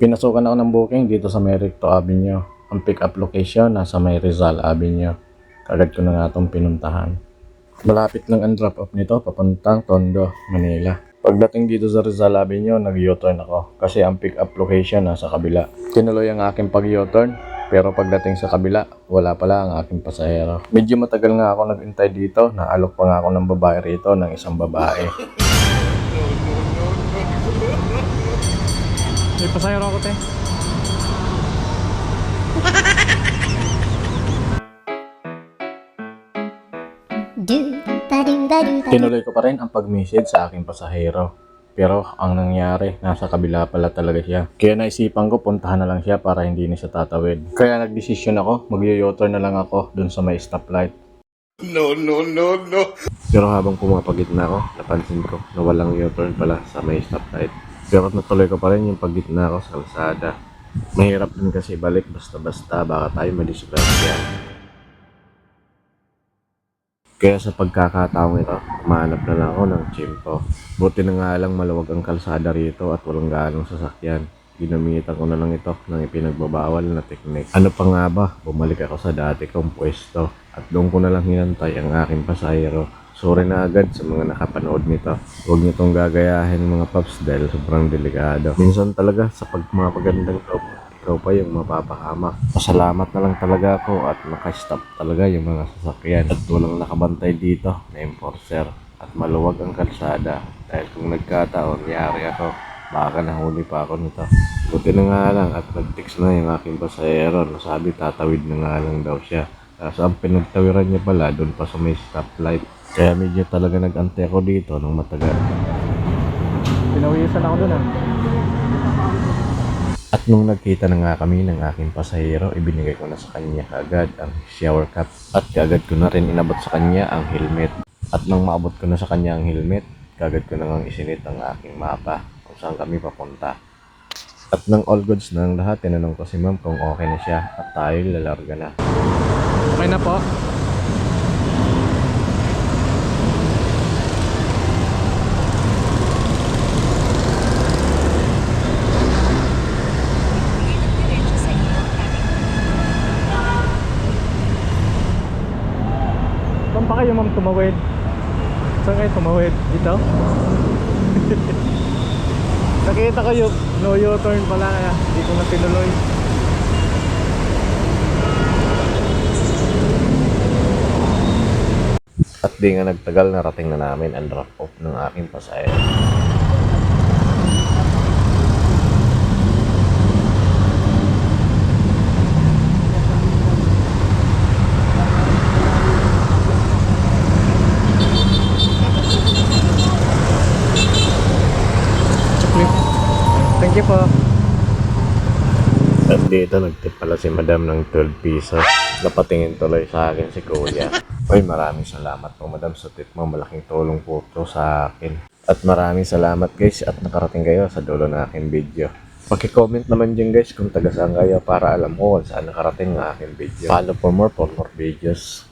Pinasukan ako ng booking dito sa Merito Avenue. Ang pick-up location nasa may Rizal Avenue. Kagad ko na nga itong pinuntahan. Malapit lang ang drop-off nito papuntang Tondo, Manila. Pagdating dito sa Rizal Avenue, nag-U-turn ako kasi ang pick-up location nasa kabila. Tinuloy ang aking pag-U-turn pero pagdating sa kabila, wala pala ang aking pasahero. Medyo matagal nga ako nag-intay dito, naalok pa nga ako ng babae rito ng isang babae. Pasayro ako, te. Tinuloy ko pa rin ang pag-message sa aking pasahero. Pero ang nangyari, nasa kabila pala talaga siya. Kaya naisipan ko puntahan na lang siya para hindi na siya tatawid. Kaya nagdesisyon ako, mag-u-turn na lang ako dun sa may stoplight. No, no, no, no. Pero habang pumapagitna ako, napansin ko na walang U-turn pala sa may stoplight. Pero natuloy ko pa rin yung paggitna ako sa kalsada. Mahirap din kasi balik basta-basta baka tayo madisgrasya. Kaya sa pagkakataong ito, umanap na lang ako ng chimpo. Buti na nga lang maluwag ang kalsada rito at walang ganong sasakyan. Ginamitan ko na lang ito ng ipinagbabawal na teknik. Ano pa nga ba? Bumalik ako sa dati kong pwesto at doon ko na lang hinantay ang aking pasahero. Sorry na agad sa mga nakapanood nito. Huwag niyo tong gagayahin mga paps dahil sobrang delikado. Minsan talaga sa pagmapagandang loob, ikaw pa yung mapapahamak. Pasalamat na lang talaga ako at nakastop talaga yung mga sasakyan at walang nakabantay dito na enforcer at maluwag ang kalsada dahil kung nagkataon, yari ako baka nahuli pa ako nito. Buti na nga lang at nag-text na yung aking pasahero na sabi tatawid na nga lang daw siya. Kaso ang pinagtawiran niya pala doon pa sa may stoplight. Kaya medyo talaga nag-ante ako dito ng matagal. Pinawisan ako dun, ah. At nung nagkita na nga kami ng aking pasahero, ibinigay ko na sa kanya agad ang shower cap. At kagad ko na rin inabot sa kanya ang helmet. At nang maabot ko na sa kanya ang helmet, kagad ko na nga isinit ang aking mapa kung saan kami papunta. At nang all goods na ang lahat, tinanong ko si ma'am kung okay na siya at tayo lalarga na. Okay na po. Pa kayo ma'am tumawid? Saan kayo tumawid? Dito? Nakita ko yung no U-turn pala kaya hindi ko na tinuloy. At di nga nagtagal, narating na namin ang drop-off ng aking pasahero. You po. At dito nagtip pala si madam ng 12 pesos. Napatingin tuloy sa akin si kuya. Uy, maraming salamat po madam sa tip mo. Malaking tulong po ito sa akin. At maraming salamat guys at nakarating kayo sa dulo ng aking video. Paki-comment naman dyan guys kung taga saan kayo para alam ko kung saan nakarating ang aking video. Follow for more for more videos.